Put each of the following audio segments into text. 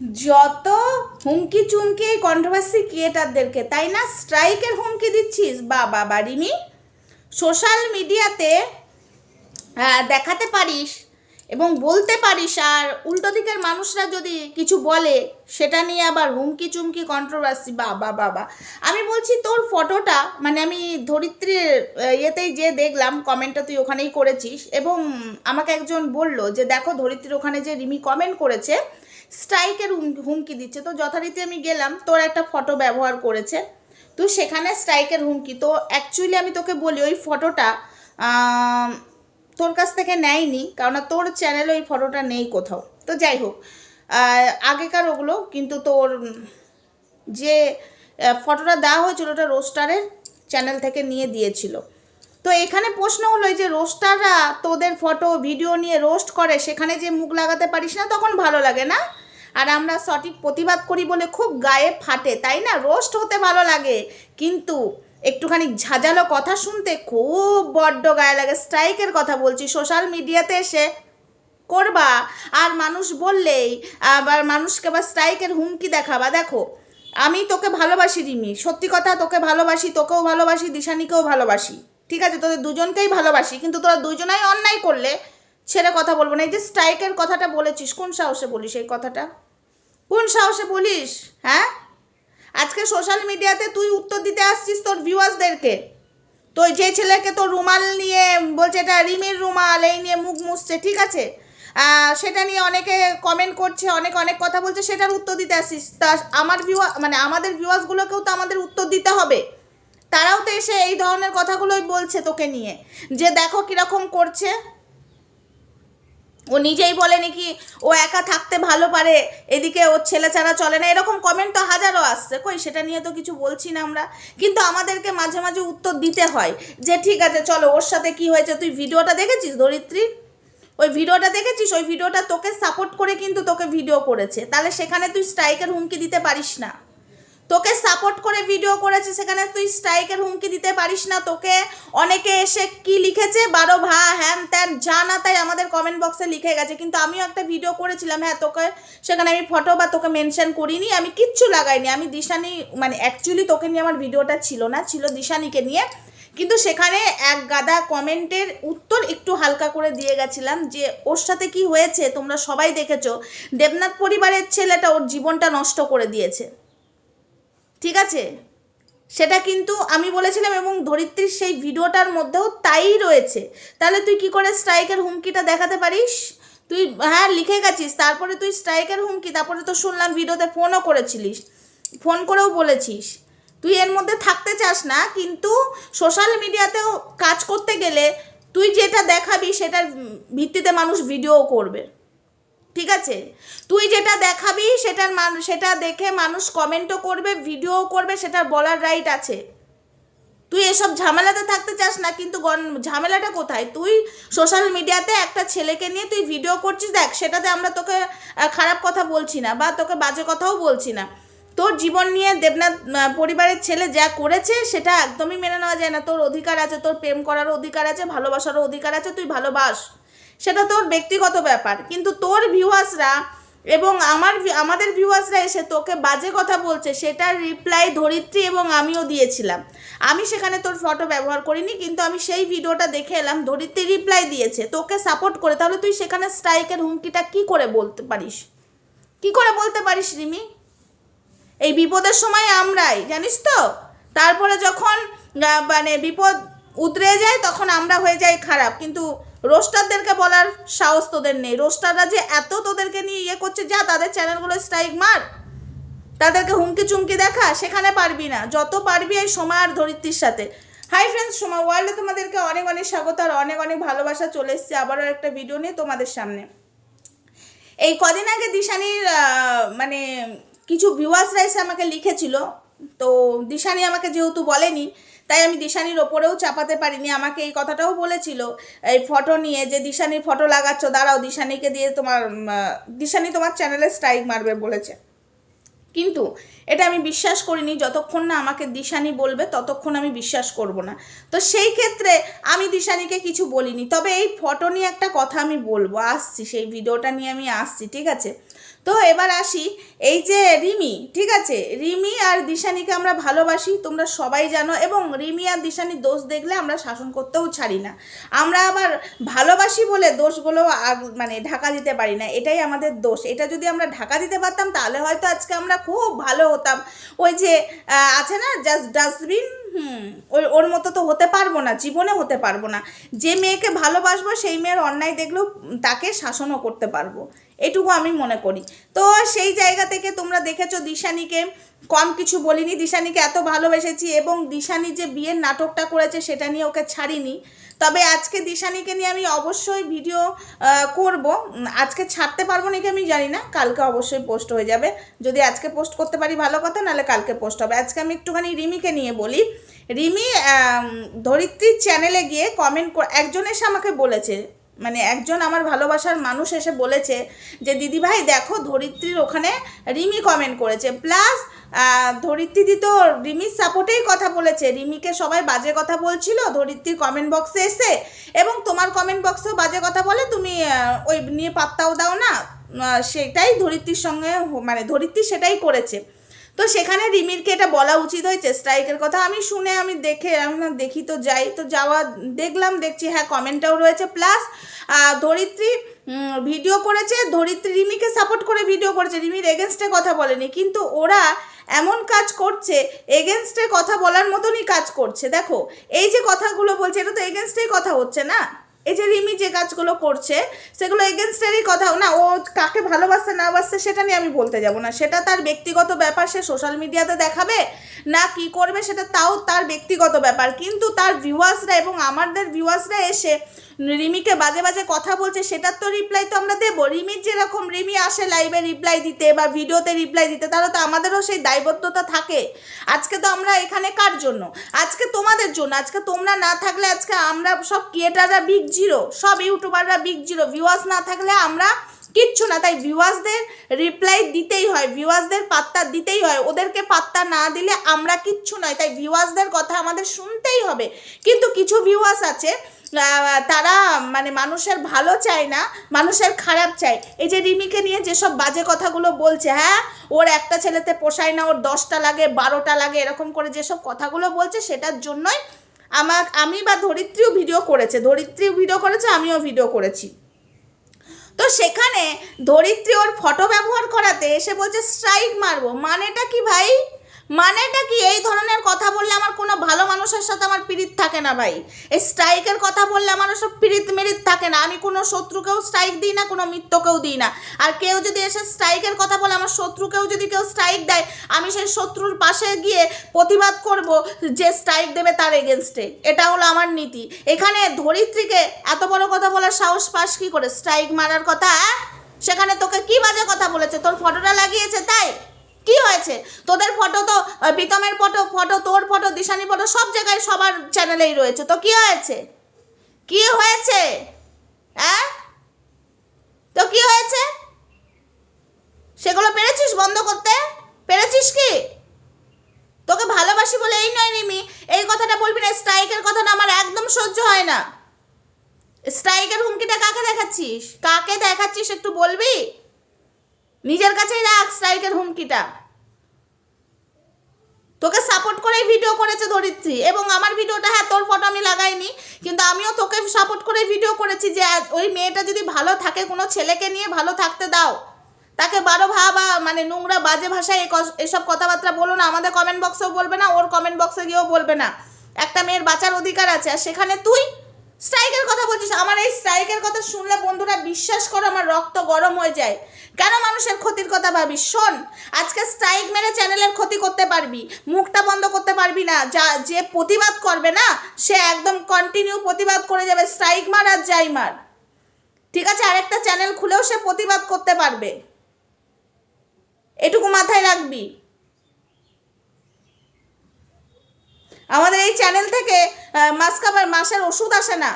যত হুমকি চুমকি এই কন্ট্রোভার্সি ক্রিয়েটারদেরকে তাই না? স্ট্রাইকের হুমকি দিচ্ছিস? বাবা রিমি সোশ্যাল মিডিয়াতে দেখাতে পারিস এবং বলতে পারিস, আর উল্টো দিকের মানুষরা যদি কিছু বলে, সেটা নিয়ে আবার হুমকি চুমকি কন্ট্রোভার্সি বাবা বাবা। আমি বলছি তোর ফটোটা মানে আমি ধরিত্রীর ইয়েতেই যে দেখলাম কমেন্টটা তুই ওখানেই করেছিস, এবং আমাকে একজন বলল যে, দেখো ধরিত্রীর ওখানে যে রিমি কমেন্ট করেছে স্ট্রাইকের হুমকি দিচ্ছে। তো যথারীতি আমি গেলাম, তোর একটা ফটো ব্যবহার করেছে। তো সেখানে স্ট্রাইকের হুমকি। তো অ্যাকচুয়ালি আমি তোকে বলি, ওই ফটোটা তোর কাছ থেকে নেয়নি, কারণ তোর চ্যানেলে ওই ফটোটা নেই কোথাও। তো যাই হোক আগেকার ওগুলো, কিন্তু তোর যে ফটোটা দেওয়া হয়েছিল ওটা রোস্টারের চ্যানেল থেকে নিয়ে দিয়েছিল। তো এখানে প্রশ্ন হলো যে রোস্টাররা তোদের ফটো ভিডিও নিয়ে রোস্ট করে, সেখানে যে মুখ লাগাতে পারিস না, তখন ভালো লাগে না? আর আমরা সঠিক প্রতিবাদ করি বলে খুব গায়ে ফাটে, তাই না? রোস্ট হতে ভালো লাগে। কিন্তু একটুখানি ঝাঁঝালো কথা শুনতে খুব বড্ড গায়ে লাগে। স্ট্রাইকের কথা বলছি, সোশ্যাল মিডিয়াতে এসে করবা। আর মানুষ বললেই, আবার মানুষকে আবার স্ট্রাইকের হুমকি দেখাবা। দেখো, আমি তোকে ভালোবাসি রিমি, সত্যি কথা তোকে ভালোবাসি, তোকেও ভালোবাসি, দিশানিকেও ভালোবাসি। ঠিক আছে, তোদের দুজনকেই ভালোবাসি, কিন্তু তোরা দুজনাই অন্যায় করলে ছেড়ে কথা বলব না। এই যে স্ট্রাইকের কথাটা বলেছিস, কোন সাহসে বলিস এই কথাটা? কোন সাহসে বলিস হ্যাঁ? আজকে সোশ্যাল মিডিয়াতে তুই উত্তর দিতে আসছিস তোর ভিউয়ার্সদেরকে তো যে ছেলেকে তোর রুমাল নিয়ে বলছে এটা রিমির রুমাল, এই নিয়ে মুখ মুছছে, ঠিক আছে? সেটা নিয়ে অনেকে কমেন্ট করছে, অনেক অনেক কথা বলছে, সেটার উত্তর দিতে আসিস তা আমার ভিউ মানে আমাদের ভিউয়ার্সগুলোকেও তো আমাদের উত্তর দিতে হবে। তারাও তো এসে এই ধরনের কথাগুলোই বলছে তোকে নিয়ে। যে দেখো কীরকম করছে ও নিজেই বলে নাকি ও একা থাকতে ভালো পারে, এদিকে ওর ছেলে ছাড়া চলে না, এরকম কমেন্ট তো হাজারো আসছে। কই, সেটা নিয়ে তো কিছু বলছি না আমরা। কিন্তু আমাদেরকে মাঝে মাঝে উত্তর দিতে হয় যে, ঠিক আছে, চলো, ওর সাথে কি হয়েছে, তুই ভিডিওটা দেখেছিস ধরিত্রী ওই ভিডিওটা দেখেছিস? ওই ভিডিওটা তোকে সাপোর্ট করে কিন্তু তোকে ভিডিও করেছে। তাহলে সেখানে তুই স্ট্রাইকের হুমকি দিতে পারিস না। তোকে সাপোর্ট করে ভিডিও করেছে, সেখানে তুই স্ট্রাইকের হুমকি দিতে পারিস না তোকে। অনেকে এসে কি লিখেছে? বারো ভা, হ্যান ত্যান, যা না তাই আমাদের কমেন্ট বক্সে লিখে গেছে। কিন্তু আমিও একটা ভিডিও করেছিলাম হ্যাঁ তোকে, সেখানে আমি ফটো বা তোকে মেনশন করিনি, আমি কিচ্ছু লাগাইনি। আমি দিশানি মানে অ্যাকচুয়ালি তোকে নিয়ে আমার ভিডিওটা ছিল না, ছিল দিশানিকে নিয়ে। কিন্তু সেখানে এক গাদা কমেন্টের উত্তর একটু হালকা করে দিয়ে গেছিলাম যে, ওর সাথে কি হয়েছে? তোমরা সবাই দেখেছ। দেবনাথ পরিবারের ছেলেটা ওর জীবনটা নষ্ট করে দিয়েছে। ঠিক আছে? সেটা কিন্তু আমি বলেছিলাম এবং ধরিত্রীর সেই ভিডিওটার মধ্যেও তাই রয়েছে। তাহলে তুই কি করে স্ট্রাইকের হুমকিটা দেখাতে পারিস? তুই হ্যাঁ লিখে গেছিস। তারপরে তুই স্ট্রাইকের হুমকি, তারপরে তো শুনলাম ভিডিওতে ফোনও করেছিলিস। ফোন করেও বলেছিস। তুই এর মধ্যে থাকতে চাস না, কিন্তু সোশ্যাল মিডিয়াতেও কাজ করতে গেলে তুই যেটা দেখাবি সেটার ভিত্তিতে মানুষ ভিডিও করবে। ঠিক আছে? তুই যেটা দেখাবি সেটার মানুষ সেটা দেখে মানুষ কমেন্টও করবে ভিডিও করবে সেটার বলার রাইট আছে। তুই এসব ঝামেলাতে থাকতে চাস না, কিন্তু ঝামেলাটা কোথায়? তুই সোশ্যাল মিডিয়াতে একটা ছেলেকে নিয়ে তুই ভিডিও করছিস, দেখ, সেটাতে আমরা তোকে খারাপ কথা বলছি না, বা তোকে বাজে কথাও বলছি না। তোর জীবন নিয়ে দেবনাথ পরিবারের ছেলে যা করেছে, সেটা একদমই মেনে নেওয়া যায় না। তোর অধিকার আছে, তোর প্রেম করারও অধিকার আছে, ভালোবাসারও অধিকার আছে, তুই ভালোবাস। সেটা তোর ব্যক্তিগত ব্যাপার। কিন্তু তোর ভিউয়ার্সরা এবং আমার আমাদের ভিউয়ার্সরা এসে তোকে বাজে কথা বলছে, সেটার রিপ্লাই ধরিত্রী এবং আমিও দিয়েছিলাম। আমি সেখানে তোর ফটো ব্যবহার করিনি, কিন্তু আমি সেই ভিডিওটা দেখে এলাম, ধরিত্রী রিপ্লাই দিয়েছে। তোকে সাপোর্ট করে, তাহলে তুই সেখানে স্ট্রাইকের হুমকিটা কি করে বলতে পারিস? কি করে বলতে পারিস, রিমি? এই বিপদের সময় আমরাই, জানিস তো? তারপরে যখন মানে বিপদ উতরে যায়, তখন আমরা হয়ে যাই খারাপ। কিন্তু রোস্টারদেরকে বলার সাহস তোদের নেই। রোস্টাররা যে এত তোদেরকে নিয়ে ইয়ে করছে, যা তাদের চ্যানেলগুলো স্ট্রাইক মার। তাদেরকে হুমকি চুমকি দেখা, সেখানে পারবি না। যত পারবি এই সময় আর ধরিত্রীর সাথে। হাই ফ্রেন্ডস সোমা ওয়ার্ল্ডে তোমাদেরকে অনেক অনেক স্বাগত আর অনেক অনেক ভালোবাসা। চলে এসছে আবারও একটা ভিডিও নিয়ে তোমাদের সামনে। এই কদিন আগে দিশানির মানে কিছু ভিউয়ার্সরা এসে আমাকে লিখেছিল। তো দিশানি আমাকে যেহেতু বলেনি তাই আমি দিশানির ওপরেও চাপাতে পারিনি। আমাকে এই কথাটাও বলেছিল, এই ফটো নিয়ে যে, দিশানির ফটো লাগাচ্ছ, দাঁড়াও, দিশানিকে দিয়ে তোমার দিশানি তোমার চ্যানেলে স্ট্রাইক মারবে, বলেছে। কিন্তু এটা আমি বিশ্বাস করিনি, যতক্ষণ না আমাকে দিশানি বলবে, ততক্ষণ আমি বিশ্বাস করব না। তো সেই ক্ষেত্রে আমি দিশানিকে কিছু বলিনি। তবে এই ফটো নিয়ে একটা কথা আমি বলব। আসছি, সেই ভিডিওটা নিয়ে আমি আসছি, ঠিক আছে? তো এবার আসি, এই যে রিমি, ঠিক আছে? রিমি আর দিশানিকে আমরা ভালোবাসি, তোমরা সবাই জানো, এবং রিমি আর দিশানির দোষ দেখলে আমরা শাসন করতেও ছাড়ি না। আমরা আবার ভালোবাসি বলে দোষগুলো মানে ঢাকা দিতে পারি না, এটাই আমাদের দোষ। এটা যদি আমরা ঢাকা দিতে পারতাম, তাহলে হয়তো আজকে আমরা খুব ভালো হতাম। ওই যে আছে না জাস্ট ডাস্টবিন? হুম ওই ওর মতো তো হতে পারব না, জীবনে হতে পারব না। যে মেয়েকে ভালোবাসবো, সেই মেয়ের অন্যায় দেখলেও তাকে শাসনও করতে পারব। এটুকু আমি মনে করি। তো সেই জায়গা থেকে তোমরা দেখেছ দিশানিকে। কম কিছু বলিনি। দিশানিকে এত ভালোবেসেছি এবং দিশানি যে বিয়ের নাটকটা করেছে সেটা নিয়ে ওকে ছাড়িনি। তবে আজকে দিশানিকে নিয়ে আমি অবশ্যই ভিডিও করব। আজকে ছাড়তে পারব নাকি আমি জানি না। কালকে অবশ্যই পোস্ট হয়ে যাবে। যদি আজকে পোস্ট করতে পারি ভালো কথা, নাহলে কালকে পোস্ট হবে। আজকে আমি একটুখানি রিমিকে নিয়ে বলি। রিমি ধরিত্রীর চ্যানেলে গিয়ে কমেন্ট একজন এসে আমাকে বলেছে মানে একজন আমার ভালোবাসার মানুষ এসে বলেছে যে দিদি ভাই দেখো ধরিত্রীর ওখানে রিমি কমেন্ট করেছে। প্লাস ধরিত্রী দি তো রিমির সাপোর্টেই কথা বলেছে। রিমিকে সবাই বাজে কথা বলছিল, ধরিত্রীর কমেন্ট বক্সে এসে। এবং তোমার কমেন্ট বক্সেও বাজে কথা বলে, তুমি ওই নিয়ে পাত্তাও দাও না। সেটাই ধরিত্রীর সঙ্গে মানে ধরিত্রী সেটাই করেছে। তো সেখানে রিমিরকে এটা বলা উচিত হয়েছে স্ট্রাইকের কথা। আমি শুনে, আমি দেখে, আমি না দেখি তো যাই। তো যাওয়া, দেখলাম, দেখছি হ্যাঁ কমেন্টটাও রয়েছে। প্লাস ধরিত্রী ভিডিও করেছে। ধরিত্রী রিমিকে সাপোর্ট করে ভিডিও করেছে। রিমির এগেনস্টে কথা বলেনি। কিন্তু ওরা এমন কাজ করছে এগেনস্টে কথা বলার মতনই কাজ করছে। দেখো, এই যে কথাগুলো বলছে, এটা তো এগেনস্টেই কথা হচ্ছে না? এই যে রিমি যে কাজগুলো করছে, সেগুলো এগেনস্টেরই কথা। না, ও কাকে ভালোবাসছে না বাসছে সেটা নিয়ে আমি বলতে যাব না। সেটা তার ব্যক্তিগত ব্যাপার, সে সোশ্যাল মিডিয়াতে দেখাবে, না কি করবে, সেটা তাও তার ব্যক্তিগত ব্যাপার। কিন্তু তার ভিউয়ার্সরা এবং আমাদের ভিউয়ার্সরা এসে রিমিকে বাজে বাজে কথা বলছে, সেটার তো রিপ্লাই তো আমরা দেবো। রিমির যেরকম, রিমি আসে লাইভে রিপ্লাই দিতে বা ভিডিওতে রিপ্লাই দিতে, তাহলে তো আমাদেরও সেই দায়বদ্ধতা থাকে। আজকে তো আমরা এখানে কার জন্য? আজকে তোমাদের জন্য। আজকে তোমরা না থাকলে আজকে আমরা সব ক্রিয়েটাররা বিগ জিরো সব ইউটিউবাররা বিগ জিরো ভিউয়ার্স না থাকলে আমরা কিচ্ছু না। তাই ভিউয়ার্সদের রিপ্লাই দিতেই হয় ভিউয়ার্সদের পাত্তা দিতেই হয়। ওদেরকে পাত্তা না দিলে আমরা কিচ্ছু নয়। তাই ভিউয়ার্সদের কথা আমাদের শুনতেই হবে। কিন্তু কিছু ভিউয়ার্স আছে তারা মানে মানুষের ভালো চায় না, মানুষের খারাপ চায়। এই যে রিমিকে নিয়ে যেসব বাজে কথাগুলো বলছে হ্যাঁ? ওর একটা ছেলেতে পোষায় না, ওর দশটা লাগে, বারোটা লাগে, এরকম করে যেসব কথাগুলো বলছে, সেটার জন্যই আমার, আমি বা ধরিত্রীও ভিডিও করেছে। ধরিত্রীও ভিডিও করেছে, আমিও ভিডিও করেছি। তো সেখানে ধরিত্রী ওর ফটো ব্যবহার করাতে এসে বলছে, স্ট্রাইক মারবো। মানেটা কি ভাই? মানেটা কি? এই ধরনের কথা বললে আমার কোনো ভালো মানুষের সাথে আমার পিরিত থাকে না ভাই। এই স্ট্রাইকের কথা বললে আমার সব পিরিত মেরিত থাকে না। আমি কোনো শত্রুকেও স্ট্রাইক দিই না, কোনো মিত্রকেও দিই না। আর কেউ যদি এসে স্ট্রাইকের কথা বলে, আমার শত্রুকেও যদি কেউ স্ট্রাইক দেয়, আমি সেই শত্রুর পাশে গিয়ে প্রতিবাদ করব যে স্ট্রাইক দেবে তার এগেনস্টে এটা হলো আমার নীতি। এখানে ধরিত্রীকে এত বড় কথা বলার সাহস পাস কি করে? স্ট্রাইক মারার কথা? সেখানে তোকে কি বাজে কথা বলেছে? তোর ফটোটা লাগিয়েছে তাই? কি হয়েছে? তোদের ফটো তো প্রীতমের ফটো ফটো তোর ফটো দিশানি ফটো সব জায়গায় সবার চ্যানেলেই রয়েছে। তো কি হয়েছে? কি হয়েছে? হ্যাঁ? তো কি হয়েছে? সেগুলো পেরেছিস বন্ধ করতে? পেরেছিস কি? তোকে ভালোবাসি বলে এই নয় রিমি। এই কথাটা বলবি না স্ট্রাইকের কথাটা আমার একদম সহ্য হয় না। স্ট্রাইকের হুমকিটা কাকে দেখাচ্ছিস? কাকে দেখাচ্ছিস একটু বলবি? নিজের কাছেই রাখ স্ট্রাইকের হুমকিটা তোকে সাপোর্ট করেই ভিডিও করেছে ধরিত্রী, এবং আমার ভিডিওটা হ্যাঁ তোর ফটো আমি লাগাইনি, কিন্তু আমিও তোকে সাপোর্ট করে ভিডিও করেছি যে ওই মেয়েটা যদি ভালো থাকে, কোনো ছেলেকে নিয়ে ভালো থাকতে দাও। তাকে বারো ভাবা মানে নোংরা, বাজে ভাষায় এসব কথাবার্তা বলো না, আমাদের কমেন্ট বক্সেও বলবে না, ওর কমেন্ট বক্সে গিয়েও বলবে না। একটা মেয়ের বাঁচার অধিকার আছে, আর সেখানে তুই স্ট্রাইকের কথা বলছিস, আমার এই স্ট্রাইকের কথা শুনলে বন্ধুরা বিশ্বাস করো, আমার রক্ত গরম হয়ে যায়। কেন মানুষের ক্ষতির কথা ভাবিস শোন, আজকে স্ট্রাইক মেরে চ্যানেলের ক্ষতি করতে পারবি, মুখটা বন্ধ করতে পারবি না, যা, যে প্রতিবাদ করবে না, সে একদম কন্টিনিউ প্রতিবাদ করে যাবে, স্ট্রাইক মার আর যাই মার। ঠিক আছে, আরেকটা চ্যানেল খুলেও সে প্রতিবাদ করতে পারবে। এটুকু মাথায় রাখবি। আমাদের এই চ্যানেল থেকে মাস কাবার মাসের ওষুধ আসে না,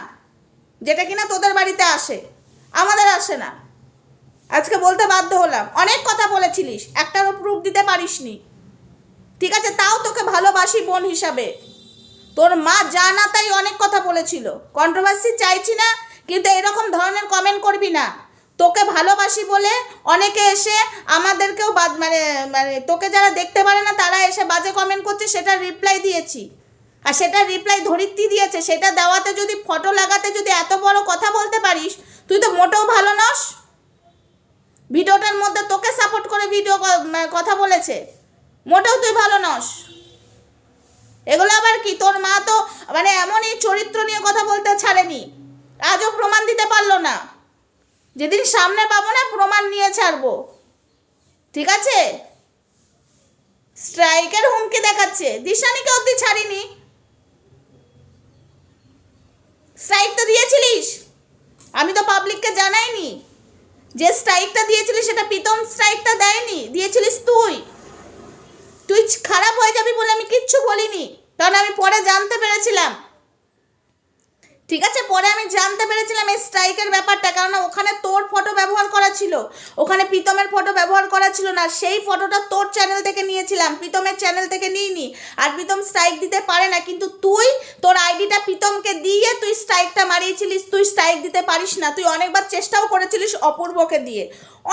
যেটা কিনা তোদের বাড়িতে আসে, আমাদের আসে না। আজকে বলতে বাধ্য হলাম, অনেক কথা বলেছিলিস একটারও প্রুফ দিতে পারিসনি। ঠিক আছে, তাও তোকে ভালোবাসি বোন হিসাবে। তোর মা যা না তাই অনেক কথা বলেছিল কন্ট্রোভার্সি চাইছি না, কিন্তু এরকম ধরনের কমেন্ট করবি না। তোকে ভালোবাসি বলে অনেকে এসে আমাদেরকেও বাদ মানে মানে তোকে যারা দেখতে পারে না, তারা এসে বাজে কমেন্ট করছে সেটা রিপ্লাই দিয়েছি। আর সেটা রিপ্লাই ধরিত্রী দিয়েছে, সেটা দেওয়াতে যদি ফটো লাগাতে যদি এত বড় কথা বলতে পারিস, তুই তো মোটেও ভালো নস। ভিডিওটার মধ্যে তোকে সাপোর্ট করে ভিডিও কথা বলেছে, মোটেও তুই ভালো নস। এগুলো আবার কি, তোর মা তো মানে এমনই চরিত্র নিয়ে কথা বলতে ছাড়েনি, আজও প্রমাণ দিতে পারল না। যেদিন সামনে পাবো না, প্রমাণ নিয়ে ছাড়বো। ঠিক আছে? স্ট্রাইকের হুমকি দেখাচ্ছে। দিশানিকে অবধি ছাড়িনি। স্ট্রাইক তো দিয়েছিলিস? আমি তো পাবলিককে জানাইনি। যে স্ট্রাইকটা দিয়েছিলিস, সেটা প্রীতম স্ট্রাইকটা দেয়নি। দিয়েছিলিস তুই। তুই খারাপ হয়ে যাবি বলে আমি কিচ্ছু বলিনি। কারণ আমি পরে জানতে পেরেছিলাম। ঠিক আছে, পরে আমি জানতে পেরেছিলাম এই স্ট্রাইকের ব্যাপারটা কারণ ওখানে তোর ফটো ব্যবহার করা ছিল। ওখানে প্রীতমের ফটো ব্যবহার করা ছিল না, সেই ফটোটা তোর চ্যানেল থেকে নিয়েছিলাম, প্রীতমের চ্যানেল থেকে নিইনি। আর প্রীতম স্ট্রাইক দিতে পারে না, কিন্তু তুই তোর আইডিটা প্রীতমকে দিয়ে তুই স্ট্রাইকটা মারিয়েছিলিস, তুই স্ট্রাইক দিতে পারিস না। তুই অনেকবার চেষ্টাও করেছিলিস অপূর্বকে দিয়ে।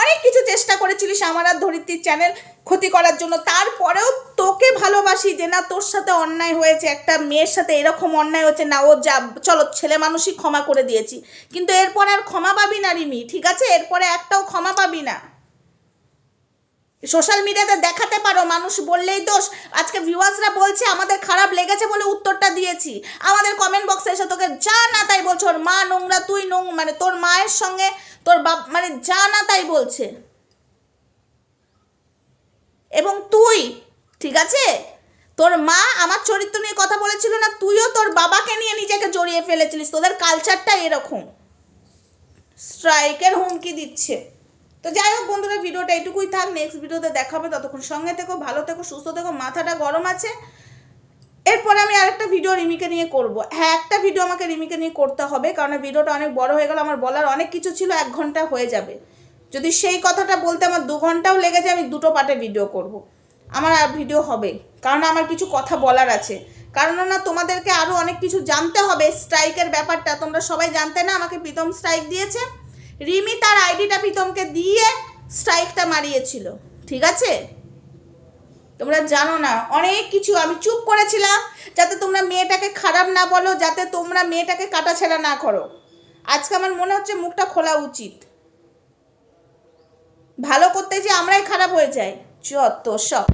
অনেক কিছু চেষ্টা করেছিলিস আমার আর ধরিত্রীর চ্যানেল ক্ষতি করার জন্য। তারপরেও তোকে ভালোবাসি যে না তোর সাথে অন্যায় হয়েছে, একটা মেয়ের সাথে এরকম অন্যায় হচ্ছে, না ও যা, চলো ছেলে মানুষই ক্ষমা করে দিয়েছি। কিন্তু এরপর আর ক্ষমা পাবি না রিমি, ঠিক আছে? এরপরে একটাও ক্ষমা পাবি না। সোশ্যাল মিডিয়াতে দেখাতে পারো, মানুষ বললেই দোষ। আজকে ভিউয়ার্সরা বলছে, আমাদের খারাপ লেগেছে বলে উত্তরটা দিয়েছি। আমাদের কমেন্ট বক্সে এসে তোকে যা না তাই বলছে। ওর মা নোংরা, তুই নোং মানে তোর মায়ের সঙ্গে তোর বাপ মানে যা না তাই বলছে। এবং তুই ঠিক আছে? তোর মা আমার চরিত্র নিয়ে কথা বলেছিল না, তুইও তোর বাবাকে নিয়ে নিজেকে জড়িয়ে ফেলেছিলিস, তোদের কালচারটা এরকম। স্ট্রাইকের হুমকি দিচ্ছে। তো যাই হোক বন্ধুরা, ভিডিওটা এটুকুই থাক নেক্সট ভিডিওতে দেখাবে, ততক্ষণ সঙ্গে থেকো, ভালো থেকো, সুস্থ থেকো, মাথাটা গরম আছে। এরপরে আমি আরেকটা ভিডিও রিমিকে নিয়ে করব। হ্যাঁ একটা ভিডিও আমাকে রিমিকে নিয়ে করতে হবে, কারণ ভিডিওটা অনেক বড় হয়ে গেল, আমার বলার অনেক কিছু ছিল, এক ঘণ্টা হয়ে যাবে। যদি সেই কথাটা বলতে আমার দু ঘন্টাও লেগে যায়, আমি দুটো পার্টে ভিডিও করব। আমার আর ভিডিও হবে। কারণ আমার কিছু কথা বলার আছে। কারণ না তোমাদেরকে আরও অনেক কিছু জানতে হবে। স্ট্রাইকের ব্যাপারটা তোমরা সবাই জানতে না? আমাকে প্রীতম স্ট্রাইক দিয়েছে। রিমি তার আইডিটা প্রীতমকে দিয়ে স্ট্রাইকটা মারিয়েছিল। ঠিক আছে? তোমরা জানো না। অনেক কিছু আমি চুপ করেছিলাম যাতে তোমরা মেয়েটাকে খারাপ না বলো, যাতে তোমরা মেয়েটাকে কাটাছেড়া না করো। আজকে আমার মনে হচ্ছে মুখটা খোলা উচিত। ভালো করতে যে আমরাই খারাপ হয়ে যাই। যত সব